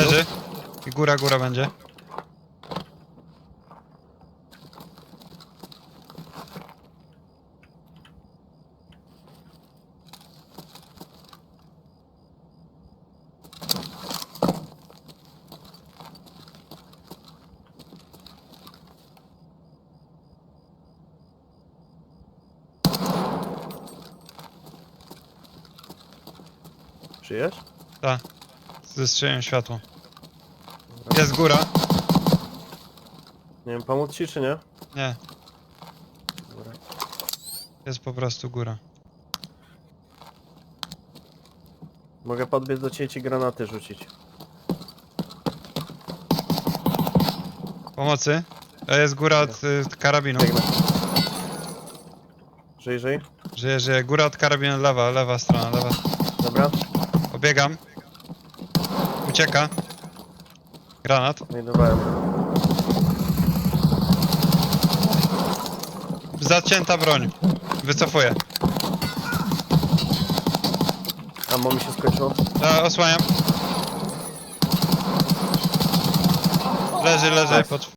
Leży. I góra, góra będzie. Żyjesz? Tak. Zestrzeliłem światło. Jest góra. Nie wiem, pomóc ci czy nie? Nie, Dobra. jest po prostu góra. Mogę podbiec do ciebie i ci granaty rzucić. Pomocy. To jest góra od y, karabinu. Biegnę. Żyj, żyj. Żyje, żyje. Góra od karabinu, lewa, lewa strona, lewa. Dobra. Obiegam. Ucieka. Granat. Znajdowałem. Zacięta broń. Wycofuję. Ammo mi się skończyło. Ja osłaniam. Leży, leży. Pod...